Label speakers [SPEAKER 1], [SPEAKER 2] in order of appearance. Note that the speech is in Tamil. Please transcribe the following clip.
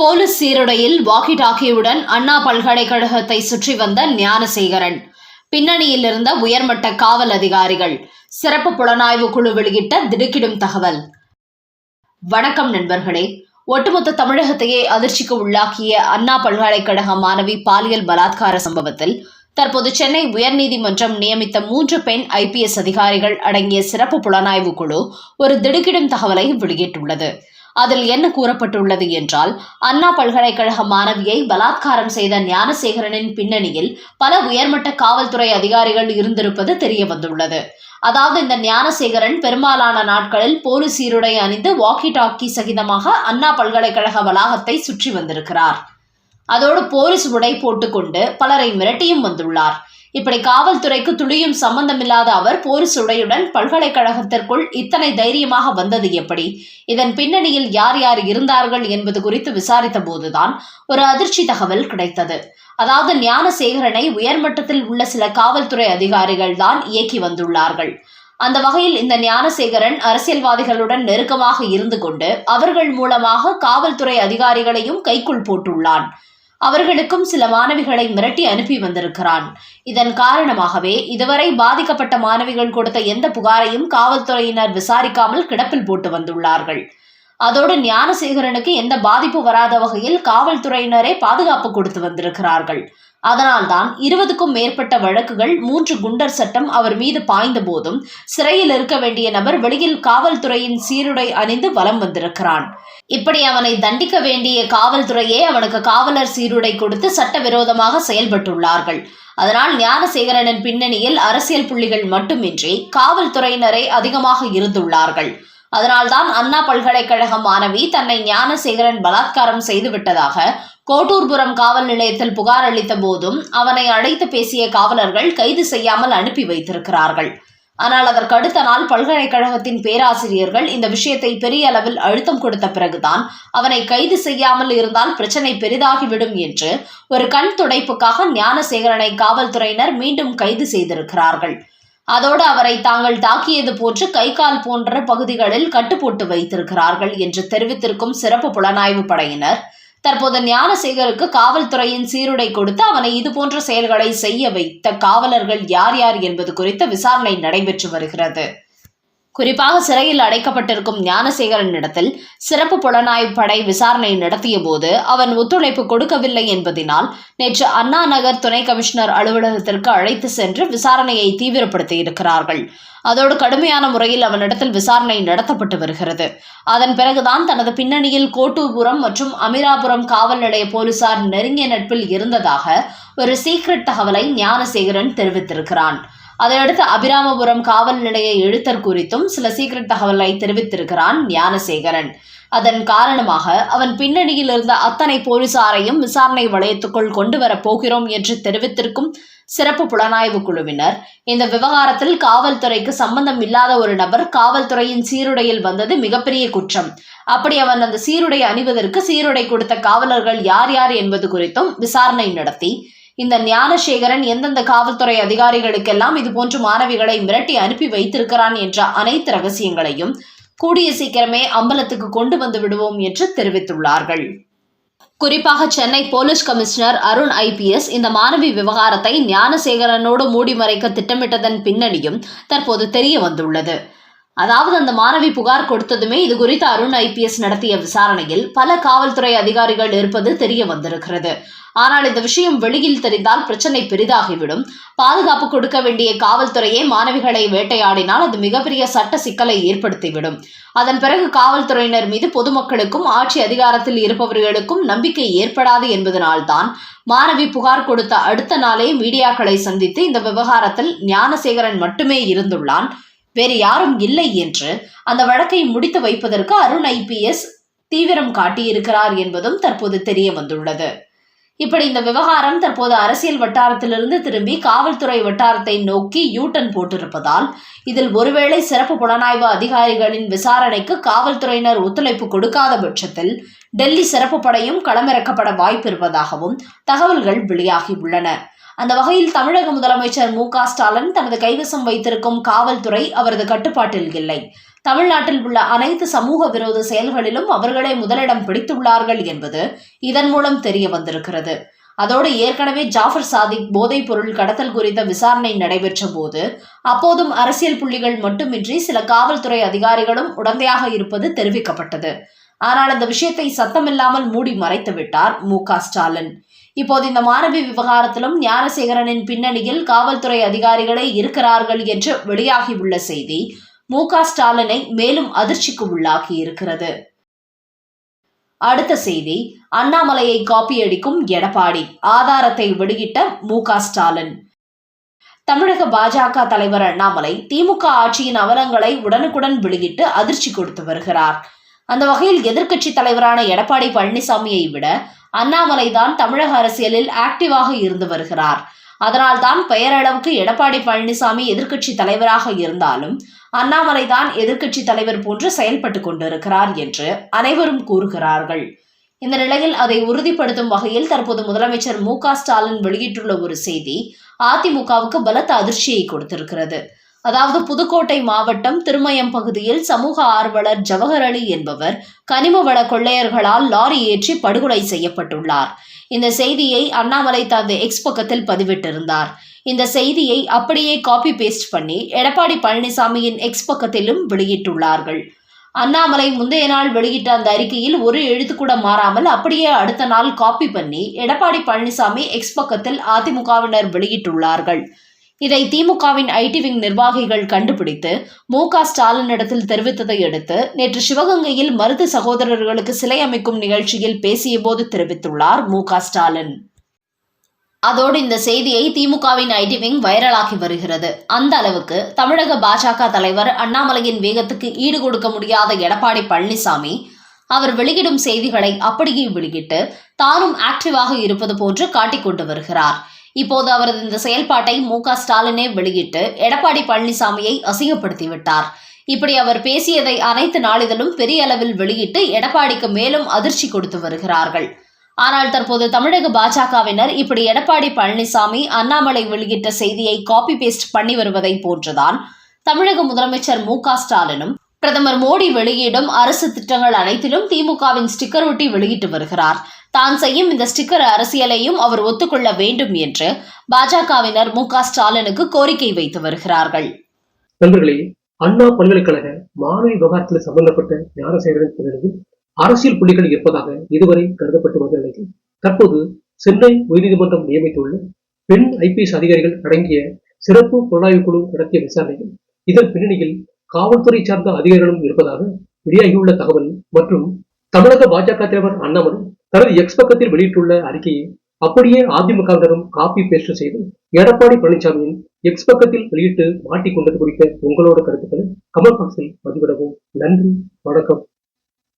[SPEAKER 1] போலீஸ் சீருடையில் வாக்கி டாக்கியுடன் அண்ணா பல்கலைக்கழகத்தை சுற்றி வந்த ஞானசேகரன். பின்னணியில் இருந்த உயர்மட்ட காவல் அதிகாரிகள் சிறப்பு புலனாய்வு குழு வெளியிட்ட திடுக்கிடும் தகவல். வணக்கம் நண்பர்களே. ஒட்டுமொத்த தமிழகத்தையே அதிர்ச்சிக்கு உள்ளாக்கிய அண்ணா பல்கலைக்கழக மாணவி பாலியல் பலாத்கார சம்பவத்தில் தற்போது சென்னை உயர்நீதிமன்றம் நியமித்த மூன்று பெண் ஐபிஎஸ் அதிகாரிகள் அடங்கிய சிறப்பு புலனாய்வு குழு ஒரு திடுக்கிடும் தகவலை வெளியிட்டுள்ளது. அதில் என்ன கூறப்பட்டுள்ளது என்றால் அண்ணா பல்கலைக்கழக மாணவியை பலாத்காரம் செய்த ஞானசேகரனின் பின்னணியில் பல உயர்மட்ட காவல்துறை அதிகாரிகள் இருந்திருப்பது தெரிய வந்துள்ளது அதாவது இந்த ஞானசேகரன் பெரும்பாலான நாட்களில் போலீஸ் சீருடை அணிந்து வாக்கி டாக்கி சகிதமாக அண்ணா பல்கலைக்கழக வளாகத்தை சுற்றி வந்திருக்கிறார். அதோடு போலீஸ் உடை போட்டுக்கொண்டு பலரை மிரட்டியும் வந்துள்ளார். இப்படி காவல்துறைக்கு துளியும் சம்பந்தமில்லாத அவர் போர் சுடையுடன் பல்கலைக்கழகத்திற்குள் இத்தனை தைரியமாக வந்தது எப்படி? இதன் பின்னணியில் யார் யார் இருந்தார்கள் என்பது குறித்து விசாரித்த போதுதான் ஒரு அதிர்ச்சி தகவல் கிடைத்தது. அதாவது ஞானசேகரனை உயர்மட்டத்தில் உள்ள சில காவல்துறை அதிகாரிகள் தான் இயக்கி வந்துள்ளார்கள். அந்த வகையில் இந்த ஞானசேகரன் அரசியல்வாதிகளுடன் நெருக்கமாக இருந்து கொண்டு அவர்கள் மூலமாக காவல்துறை அதிகாரிகளையும் கைக்குள் போட்டுள்ளான். அவர்களுக்கும் சில மாணவிகளை மிரட்டி அனுப்பி வந்திருக்கிறான். இதன் காரணமாகவே இதுவரை பாதிக்கப்பட்ட மாணவிகள் கொடுத்த எந்த புகாரையும் காவல்துறையினர் விசாரிக்காமல் கிடப்பில் போட்டு வந்துள்ளார்கள். அதோடு ஞானசேகரனுக்கு எந்த பாதிப்பு வராத வகையில் காவல்துறையினரே பாதுகாப்பு கொடுத்து வந்திருக்கிறார்கள். அதனால்தான் இருபதுக்கும் மேற்பட்ட வழக்குகள் மூன்று குண்டர் சட்டம் அவர் மீது பாய்ந்த போதும் சிறையில் இருக்க வேண்டிய நபர் வெளியில் காவல்துறையின் சீருடை அணிந்து வலம் வந்திருக்கிறான். இப்படி அவனை தண்டிக்க வேண்டிய காவல்துறையே அவனுக்கு காவலர் சீருடை கொடுத்து சட்டவிரோதமாக செயல்பட்டுள்ளார்கள். அதனால் ஞானசேகரனின் பின்னணியில் அரசியல் புள்ளிகள் மட்டுமின்றி காவல்துறையினரே அதிகமாக இருந்துள்ளார்கள். அதனால்தான் அண்ணா பல்கலைக்கழக மாணவி தன்னை ஞானசேகரன் பலாத்காரம் செய்துவிட்டதாக கோட்டூர்புரம் காவல் நிலையத்தில் புகார் அளித்த போதும் அவனை அழைத்து பேசிய காவலர்கள் கைது செய்யாமல் அனுப்பி வைத்திருக்கிறார்கள். ஆனால் அதற்கு அடுத்த நாள் பல்கலைக்கழகத்தின் பேராசிரியர்கள் இந்த விஷயத்தை பெரிய அளவில் அழுத்தம் கொடுத்த பிறகுதான் அவனை கைது செய்யாமல் இருந்தால் பிரச்சனை பெரிதாகிவிடும் என்று ஒரு கண் துடைப்புக்காக ஞானசேகரனை காவல்துறையினர் மீண்டும் கைது செய்திருக்கிறார்கள். அதோடு அவரை தாங்கள் தாக்கியது போன்று கை கால் போன்ற பகுதிகளில் கட்டுப்போட்டு வைத்திருக்கிறார்கள் என்று தெரிவித்திருக்கும் சிறப்பு புலனாய்வு படையினர் தற்போது ஞானசேகருக்கு காவல்துறையின் சீருடை கொடுத்து அவனை இதுபோன்ற செயல்களை செய்ய வைத்த காவலர்கள் யார் யார் என்பது குறித்து விசாரணை நடைபெற்று வருகிறது. குறிப்பாக சிறையில் அடைக்கப்பட்டிருக்கும் ஞானசேகரன் இடத்தில் சிறப்பு புலனாய்வு படை விசாரணை நடத்திய போது அவன் ஒத்துழைப்பு கொடுக்கவில்லை என்பதினால் நேற்று அண்ணா நகர் துணை கமிஷனர் அலுவலகத்திற்கு அழைத்து சென்று விசாரணையை தீவிரப்படுத்தி இருக்கிறார்கள். அதோடு கடுமையான முறையில் அவனிடத்தில் விசாரணை நடத்தப்பட்டு வருகிறது. அதன் பிறகுதான் தனது பின்னணியில் கோட்டூபுரம் மற்றும் அமிராபுரம் காவல் நிலைய போலீசார் நெருங்கிய நட்பில் இருந்ததாக ஒரு சீக்ரெட் தகவலை ஞானசேகரன் தெரிவித்திருக்கிறான். அதையடுத்து அபிராமபுரம் காவல் நிலைய எழுத்தர் குறித்தும் சில சீக்கிரட் தகவலை தெரிவித்திருக்கிறான் ஞானசேகரன். அதன் காரணமாக அவன் பின்னணியில் இருந்த அத்தனை போலீசாரையும் விசாரணை வளையத்துக்குள் கொண்டு வரப் போகிறோம் என்று தெரிவித்திருக்கும் சிறப்பு புலனாய்வு குழுவினர். இந்த விவகாரத்தில் காவல்துறைக்கு சம்பந்தம் இல்லாத ஒரு நபர் காவல்துறையின் சீருடையில் வந்தது மிகப்பெரிய குற்றம். அப்படி அவன் அந்த சீருடை அணிவதற்கு சீருடை கொடுத்த காவலர்கள் யார் யார் என்பது குறித்தும் விசாரணை நடத்தி இந்த ஞானசேகரன் எந்தெந்த காவல்துறை அதிகாரிகளுக்கெல்லாம் இதுபோன்று மாணவிகளை மிரட்டி அனுப்பி வைத்திருக்கிறான் என்ற அனைத்து ரகசியங்களையும் கூடிய சீக்கிரமே அம்பலத்துக்கு கொண்டு வந்து விடுவோம் என்று தெரிவித்துள்ளார்கள். குறிப்பாக Chennai police commissioner Arun IPS இந்த மாணவி விவகாரத்தை ஞானசேகரனோடு மூடி மறைக்க திட்டமிட்டதன் பின்னணியும் தற்போது தெரிய வந்துள்ளது. அதாவது அந்த மாணவி புகார் கொடுத்ததுமே இது குறித்து அருண் ஐபிஎஸ் நடத்திய விசாரணையில் பல காவல்துறை அதிகாரிகள் இருப்பது தெரிய வந்திருக்கிறது. ஆனால் இந்த விஷயம் வெளியில் தெரிந்தால் பிரச்சனை பெரிதாகிவிடும். பாதுகாப்பு கொடுக்க வேண்டிய காவல்துறையே மாணவிகளை வேட்டையாடினால் அது மிகப்பெரிய சட்ட சிக்கலை ஏற்படுத்திவிடும். அதன் பிறகு காவல்துறையினர் மீது பொதுமக்களுக்கும் ஆட்சி அதிகாரத்தில் இருப்பவர்களுக்கும் நம்பிக்கை ஏற்படாது என்பதனால்தான் மாணவி புகார் கொடுத்த அடுத்த நாளே மீடியாக்களை சந்தித்து இந்த விவகாரத்தில் ஞானசேகரன் மட்டுமே இருந்துள்ளான். வேறு யாரும் இல்லை என்று அந்த வழக்கை முடித்து வைப்பதற்கு அருண் ஐபிஎஸ் தீவிரம் காட்டியிருக்கிறார் என்பதும் தற்போது தெரிய வந்துள்ளது. இப்படி இந்த விவகாரம் தற்போது அரசியல் வட்டாரத்திலிருந்து திரும்பி காவல்துறை வட்டாரத்தை நோக்கி யூட்டன் போட்டிருப்பதால் இதில் ஒருவேளை சிறப்பு புலனாய்வு அதிகாரிகளின் விசாரணைக்கு காவல்துறையினர் ஒத்துழைப்பு கொடுக்காத பட்சத்தில் டெல்லி சிறப்பு படையும் களமிறக்கப்பட வாய்ப்பு இருப்பதாகவும் தகவல்கள் வெளியாகியுள்ளன அந்த வகையில் தமிழக முதலமைச்சர் மு ஸ்டாலின் தனது கைவசம் வைத்திருக்கும் காவல்துறை அவரது கட்டுப்பாட்டில் இல்லை. தமிழ்நாட்டில் உள்ள அனைத்து சமூக விரோத செயல்களிலும் அவர்களே முதலிடம் பிடித்துள்ளார்கள் என்பது இதன் மூலம் தெரிய வந்திருக்கிறது. அதோடு ஏற்கனவே ஜாஃபர் சாதிக் போதைப் பொருள் கடத்தல் குறித்த விசாரணை நடைபெற்ற போது அப்போதும் அரசியல் புள்ளிகள் மட்டுமின்றி சில காவல்துறை அதிகாரிகளும் உடந்தையாக இருப்பது தெரிவிக்கப்பட்டது. ஆனால் அந்த விஷயத்தை சத்தமில்லாமல் மூடி மறைத்து விட்டார் மு ஸ்டாலின். இப்போது இந்த மாணவி விவகாரத்திலும் ஞானசேகரனின் பின்னணியில் காவல்துறை அதிகாரிகளே இருக்கிறார்கள் என்று வெளியாகியுள்ள செய்தி மு க ஸ்டாலினை மேலும் அதிர்ச்சிக்கு உள்ளாகி இருக்கிறது. அடுத்த செய்தி அண்ணாமலையை காப்பியடிக்கும் எடப்பாடி ஆதாரத்தை வெளியிட்ட மு ஸ்டாலின். தமிழக பாஜக தலைவர் அண்ணாமலை திமுக ஆட்சியின் அவலங்களை உடனுக்குடன் வெளியிட்டு அதிர்ச்சி கொடுத்து வருகிறார். அந்த வகையில் எதிர்க்கட்சி தலைவரான எடப்பாடி பழனிசாமியை விட அண்ணாமலை தான் தமிழக அரசியலில் ஆக்டிவாக இருந்து வருகிறார். அதனால்தான் பெயரளவுக்கு எடப்பாடி பழனிசாமி எதிர்க்கட்சி தலைவராக இருந்தாலும் அண்ணாமலை தான் எதிர்க்கட்சி தலைவர் போன்று செயல்பட்டு கொண்டிருக்கிறார் என்று அனைவரும் கூறுகிறார்கள். இந்த நிலையில் அதை உறுதிப்படுத்தும் வகையில் தற்போது முதலமைச்சர் மு க ஸ்டாலின் வெளியிட்டுள்ள ஒரு செய்தி அதிமுகவுக்கு பலத்த அதிர்ச்சியை கொடுத்திருக்கிறது. அதாவது புதுக்கோட்டை மாவட்டம் திருமயம் பகுதியில் சமூக ஆர்வலர் ஜவஹர் அலி என்பவர் கனிம வள கொள்ளையர்களால் லாரி ஏற்றி படுகொலை செய்யப்பட்டுள்ளார். இந்த செய்தியை அண்ணாமலை தனது எக்ஸ் பக்கத்தில் பதிவிட்டிருந்தார். இந்த செய்தியை அப்படியே காப்பி பேஸ்ட் பண்ணி எடப்பாடி பழனிசாமியின் எக்ஸ் பக்கத்திலும் வெளியிட்டுள்ளார்கள். அண்ணாமலை முந்தைய நாள் வெளியிட்ட அந்த அறிக்கையில் ஒரு எழுத்து கூட மாறாமல் அப்படியே அடுத்த நாள் காப்பி பண்ணி எடப்பாடி பழனிசாமி எக்ஸ் பக்கத்தில் அதிமுகவினர் வெளியிட்டுள்ளார்கள். இதை திமுகவின் ஐடி விங் நிர்வாகிகள் கண்டுபிடித்து மு க ஸ்டாலினிடத்தில் தெரிவித்ததை அடுத்து நேற்று சிவகங்கையில் மருது சகோதரர்களுக்கு சிலை அமைக்கும் நிகழ்ச்சியில் பேசியபோது தெரிவித்துள்ளார் மு க ஸ்டாலின். அதோடு இந்த செய்தியை திமுகவின் ஐடி விங் வைரலாகி வருகிறது. அந்த அளவுக்கு தமிழக பாஜக தலைவர் அண்ணாமலையின் வேகத்துக்கு ஈடு கொடுக்க முடியாத எடப்பாடி பழனிசாமி அவர் வெளியிடும் செய்திகளை அப்படியே வெளியிட்டு தானும் ஆக்டிவாக இருப்பது போன்று காட்டிக்கொண்டு வருகிறார். இப்போது அவரது இந்த செயல்பாட்டை மு க ஸ்டாலினே வெளியிட்டு எடப்பாடி பழனிசாமியை அசிங்கப்படுத்திவிட்டார். இப்படி அவர் பேசியதை அனைத்து நாளிதழும் பெரிய அளவில் வெளியிட்டு எடப்பாடிக்கு மேலும் அதிர்ச்சி கொடுத்து வருகிறார்கள். ஆனால் தற்போது தமிழக பாஜகவினர் இப்படி எடப்பாடி பழனிசாமி அண்ணாமலை வெளியிட்ட செய்தியை காப்பி பேஸ்ட் பண்ணி வருவதை போன்றுதான் தமிழக முதலமைச்சர் மு ஸ்டாலினும் பிரதமர் மோடி வெளியிடும் அரசு திட்டங்கள் அனைத்திலும் திமுகவின் ஸ்டிக்கர் ஒட்டி வெளியிட்டு வருகிறார். தான் செய்யும் இந்த ஸ்டிக்கர் அரசியலையும் அவர் ஒத்துக்கொள்ள வேண்டும் என்று பாஜகவினர் மு க ஸ்டாலினுக்கு கோரிக்கை வைத்து வருகிறார்கள்.
[SPEAKER 2] நண்பர்களே அண்ணா பல்கலைக்கழக மாணவி விவகாரத்தில் சம்பந்தப்பட்ட ஞானசேகரன் பின்னணியில் அரசியல் புள்ளிகள் இருப்பதாக இதுவரை கருதப்பட்டு வந்த நிலையில் தற்போது சென்னை உயர்நீதிமன்றம் நியமித்துள்ள பெண் ஐபிஎஸ் அதிகாரிகள் அடங்கிய சிறப்பு புலனாய்வு குழு நடத்திய விசாரணையில் இதன் பின்னணியில் காவல்துறை சார்ந்த அதிகாரிகளும் இருப்பதாக வெளியாகியுள்ள தகவல் மற்றும் தமிழக பாஜக தலைவர் அண்ணாமலை தனது எக்ஸ் பக்கத்தில் வெளியிட்டுள்ள அறிக்கையை அப்படியே அதிமுகவினரும் காப்பி பேஸ்ட் செய்து எடப்பாடி பழனிசாமியின் எக்ஸ் பக்கத்தில் வெளியிட்டு மாட்டிக்கொண்டது குறித்த உங்களோட கருத்துக்களை கமெண்ட் பாக்ஸில் பதிவிடவும். நன்றி வணக்கம்.